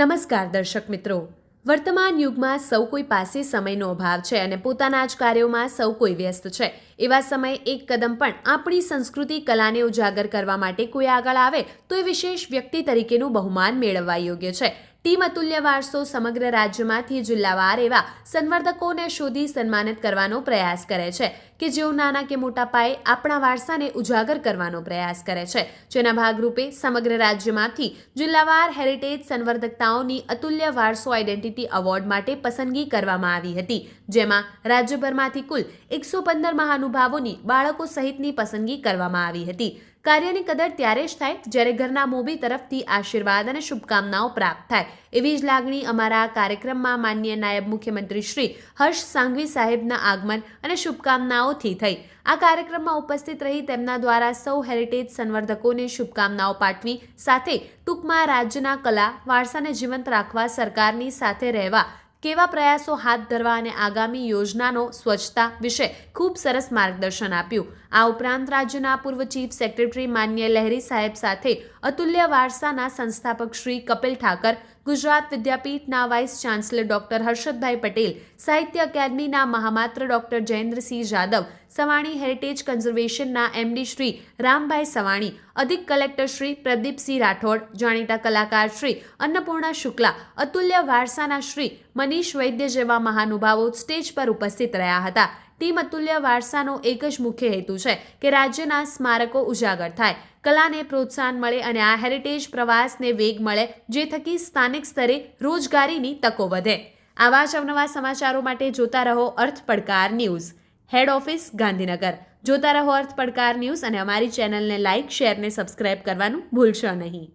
નમસ્કાર દર્શક મિત્રો. વર્તમાન યુગમાં સૌ કોઈ પાસે સમયનો અભાવ છે અને પોતાના જ કાર્યોમાં સૌ કોઈ વ્યસ્ત છે. એવા સમયે એક કદમ પણ આપણી સંસ્કૃતિ કલાને ઉજાગર કરવા માટે કોઈ આગળ આવે, તો એ વિશેષ વ્યક્તિ તરીકેનું બહુમાન મેળવવા યોગ્ય છે. ટીમ અતુલ્ય વારસો સમગ્ર રાજ્યમાંથી જિલ્લાવાર એવા સંવર્ધકોને શોધી સન્માનિત કરવાનો પ્રયાસ કરે છે, કે જેઓ નાના કે મોટા પાયે આપણા વારસાને ઉજાગર કરવાનો પ્રયાસ કરે છે. જેના ભાગરૂપે સમગ્ર રાજ્યમાંથી જિલ્લાવાર હેરિટેજ સંવર્ધકતાઓની અતુલ્ય વારસો આઇડેન્ટિટી એવોર્ડ માટે પસંદગી કરવામાં આવી હતી, જેમાં રાજ્યભરમાંથી કુલ એકસો પંદર મહાનુભાવોની બાળકો સહિતની પસંદગી કરવામાં આવી હતી. કાર્યની કદર ત્યારે જ થાય જ્યારે ઘરના મોભી તરફથી આશીર્વાદ અને શુભકામનાઓ પ્રાપ્ત થાય. એવી જ લાગણી અમારા કાર્યક્રમમાં માન્ય નાયબ મુખ્યમંત્રી શ્રી હર્ષ સાંઘવી સાહેબના આગમન અને શુભકામનાઓથી થઈ. આ કાર્યક્રમમાં ઉપસ્થિત રહી તેમના દ્વારા સૌ હેરિટેજ સંવર્ધકોને શુભકામનાઓ પાઠવી, સાથે ટૂંકમાં રાજ્યના કલા, વારસાને જીવંત રાખવા, સરકારની સાથે રહેવા કેવા પ્રયાસો હાથ ધરવા અને આગામી યોજનાનો સ્વચ્છતા વિશે ખૂબ સરસ માર્ગદર્શન આપ્યું. આ ઉપરાંત રાજ્યના પૂર્વ ચીફ સેક્રેટરી માન્ય લહેરી સાહેબ સાથે અતુલ્ય વારસાના સંસ્થાપક Shri Kapil Thakar Gujarat વિદ્યાપીઠના vice chancellor doctor Harshadbhai Patel, સાહિત્ય અકાદમીના મહામાત્ર ડોક્ટર જયેન્દ્રસિંહ જાદવ, સવાણી હેરિટેજ કન્ઝર્વેશનના એમડી શ્રી રામભાઈ સવાણી, અધિક કલેક્ટર શ્રી પ્રદીપસિંહ રાઠોડ, જાણીતા કલાકાર શ્રી અન્નપૂર્ણા શુક્લા, અતુલ્ય વારસાના શ્રી મનીષ વૈદ્ય જેવા મહાનુભાવો સ્ટેજ પર ઉપસ્થિત રહ્યા હતા. ટીમ અતુલ્ય વારસાનો એક જ મુખ્ય હેતુ છે કે રાજ્યના સ્મારકો ઉજાગર થાય. કલાને પ્રોત્સાહન મળે અને આ હેરિટેજ પ્રવાસને વેગ મળે, જે થકી સ્થાનિક સ્તરે રોજગારીની તકો વધે. આવા જ અવનવા સમાચારો માટે જોતા રહો અર્થ પડકાર ન્યૂઝ. હેડ ઓફિસ ગાંધીનગર. જોતા રહો અર્થ પડકાર ન્યૂઝ અને અમારી ચેનલને લાઇક શેર ને સબસ્ક્રાઇબ કરવાનું ભૂલશો નહીં.